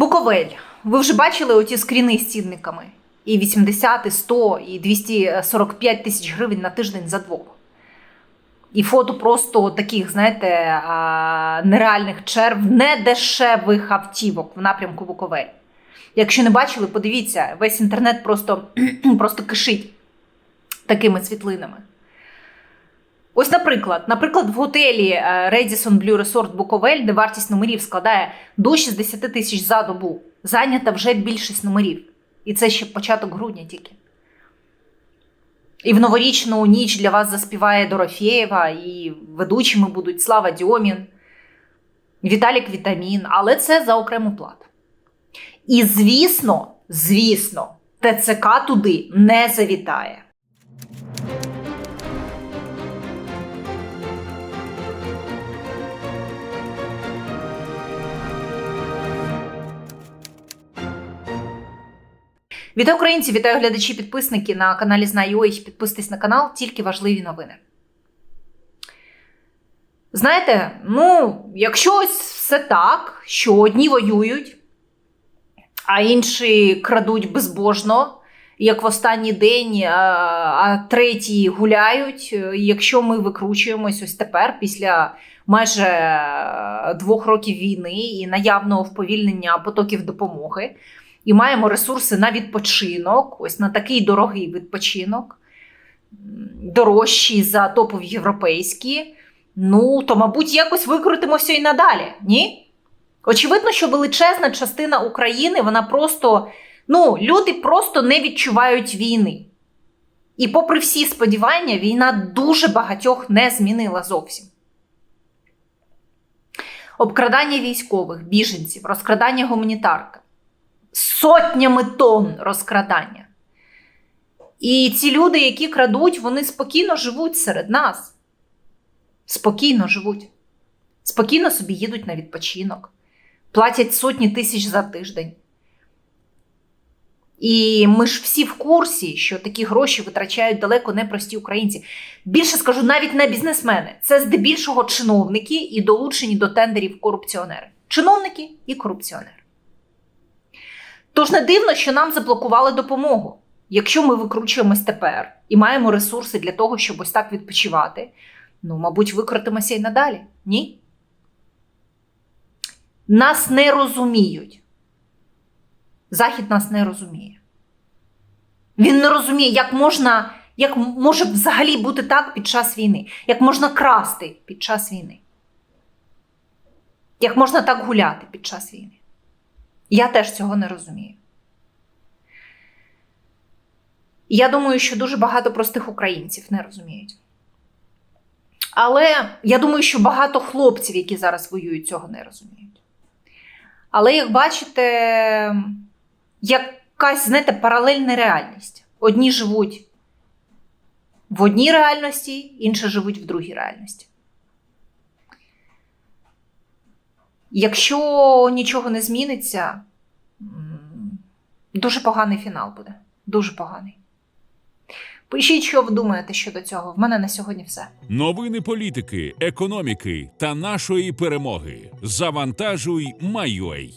Буковель. Ви вже бачили оті скріни з цінниками? І 80, і 100, і 245 тисяч гривень на тиждень за двох. І фото просто таких, знаєте, нереальних черв, недешевих автівок в напрямку Буковель. Якщо не бачили, подивіться, весь інтернет просто, просто кишить такими світлинами. Ось, наприклад, наприклад, в готелі е, Radisson Blue Resort Буковель, де вартість номерів складає до 60 тисяч за добу, зайнята вже більшість номерів. І це ще початок грудня тільки. І в новорічну ніч для вас заспіває Дорофєєва, і ведучими будуть Слава Дьомін, Віталік Вітамін, але це за окрему плату. І звісно, звісно, ТЦК туди не завітає. Вітаю українці, вітаю глядачі, підписники на каналі Знаю.ua. Підписуйтесь на канал, тільки важливі новини. Знаєте, ну, якщо ось все так, що одні воюють, а інші крадуть безбожно, як в останній день, а, треті гуляють. Якщо ми викручуємось ось тепер, після майже двох років війни і наявного вповільнення потоків допомоги, і маємо ресурси на відпочинок, ось на такий дорогий відпочинок, дорожчий за топові європейські. Ну, то, мабуть, якось викрутимося і надалі, ні? Очевидно, що величезна частина України, вона просто, ну, люди просто не відчувають війни. І попри всі сподівання, війна дуже багатьох не змінила зовсім. Обкрадання військових, біженців, розкрадання гуманітарки, сотнями тонн розкрадання. І ці люди, які крадуть, вони спокійно живуть серед нас. Спокійно живуть. Спокійно собі їдуть на відпочинок, платять сотні тисяч за тиждень. І ми ж всі в курсі, що такі гроші витрачають далеко не прості українці. Більше скажу, навіть не бізнесмени. Це здебільшого чиновники і долучені до тендерів корупціонери. Чиновники і корупціонери. Тож не дивно, що нам заблокували допомогу. Якщо ми викручуємось тепер і маємо ресурси для того, щоб ось так відпочивати, ну, мабуть, викрутимося і надалі. Ні? Нас не розуміють. Захід нас не розуміє. Він не розуміє, як можна, як може взагалі бути так під час війни, як можна красти під час війни. Як можна так гуляти під час війни. Я теж цього не розумію. Я думаю, що дуже багато простих українців не розуміють. Але я думаю, що багато хлопців, які зараз воюють, цього не розуміють. Але, як бачите, якась, знаєте, паралельна реальність. Одні живуть в одній реальності, інші живуть в другій реальності. Якщо нічого не зміниться, дуже поганий фінал буде. Дуже поганий. Пишіть, що ви думаєте щодо цього. В мене на сьогодні все. Новини політики, економіки та нашої перемоги. Завантажуй Майой.